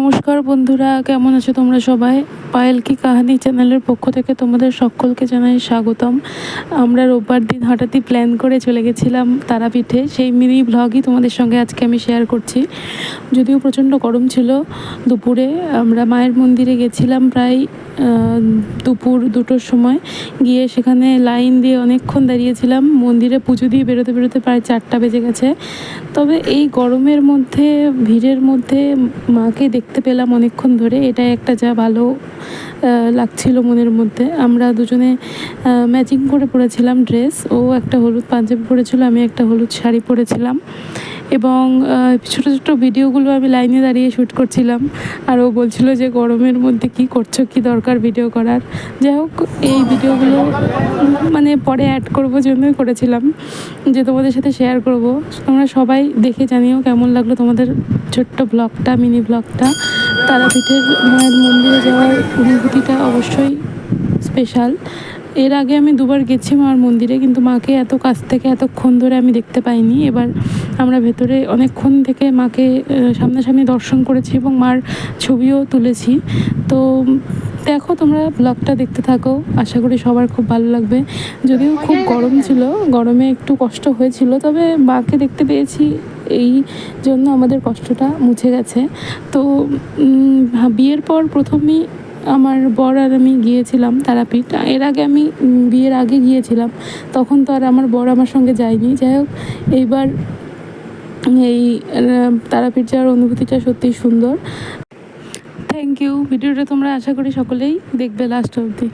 নমস্কার বন্ধুরা, কেমন আছো তোমরা সবাই? পায়েল কি কাহানি চ্যানেলের পক্ষ থেকে তোমাদের সকলকে জানাই স্বাগতম। আমরা রোববার দিন হঠাৎই প্ল্যান করে চলে গেছিলাম তারাপীঠে। সেই মিনি ব্লগই তোমাদের সঙ্গে আজকে আমি শেয়ার করছি। যদিও প্রচণ্ড গরম ছিল দুপুরে, আমরা মায়ের মন্দিরে গেছিলাম প্রায় দুপুর দুটোর সময়। গিয়ে সেখানে লাইন দিয়ে অনেকক্ষণ দাঁড়িয়েছিলাম। মন্দিরে পুজো দিয়ে বেরোতে বেরোতে প্রায় চারটা বেজে গেছে। তবে এই গরমের মধ্যে, ভিড়ের মধ্যে মাকে দেখতে পেলাম অনেকক্ষণ ধরে। এটা একটা যা ভালো লাগছিল মনের মধ্যে। আমরা দুজনে ম্যাচিং করে পরেছিলাম ড্রেস ও একটা হলুদ পাঞ্জাবি পরেছিল, আমি একটা হলুদ শাড়ি পরেছিলাম। এবং ছোটো ছোটো ভিডিওগুলো আমি লাইনে দাঁড়িয়ে শ্যুট করছিলাম। আর ও বলছিল যে, গরমের মধ্যে কি করছ? কি দরকার ভিডিও করার? যাই হোক, এই ভিডিওগুলো মানে পরে অ্যাড করব জন্যই করেছিলাম, যে তোমাদের সাথে শেয়ার করব। তোমরা সবাই দেখে জানিও কেমন লাগল তোমাদের ছোট্ট ব্লগটা মিনি ব্লগটা তারাপীঠের মায়ের মন্দিরে যাওয়ার অনুভূতিটা অবশ্যই স্পেশাল এর আগে আমি দুবার গেছি মার মন্দিরে, কিন্তু মাকে এত কাছ থেকে এতক্ষণ ধরে আমি দেখতে পাইনি। এবার আমরা ভেতরে অনেকক্ষণ থেকে মাকে সামনাসামনি দর্শন করেছি এবং মার ছবিও তুলেছি। তো দেখো তোমরা ব্লগটা দেখতে থাকো। আশা করি সবার খুব ভালো লাগবে। যদিও খুব গরম ছিল গরমে একটু কষ্ট হয়েছিল তবে মাকে দেখতে পেয়েছি। এই জন্য আমাদের কষ্টটা মুছে গেছে। তো বিয়ের পর প্রথমেই আমার বর আর আমি গিয়েছিলাম তারাপীঠ। এর আগে আমি বিয়ের আগে গিয়েছিলাম। তখন তো আর আমার বর আমার সঙ্গে যায়নি। যাই হোক এইবার এই তারাপীঠ যাওয়ার অনুভূতিটা সত্যিই সুন্দর। থ্যাংক ইউ ভিডিওটা তোমরা আশা করি সকলেই দেখবে লাস্ট অবধি।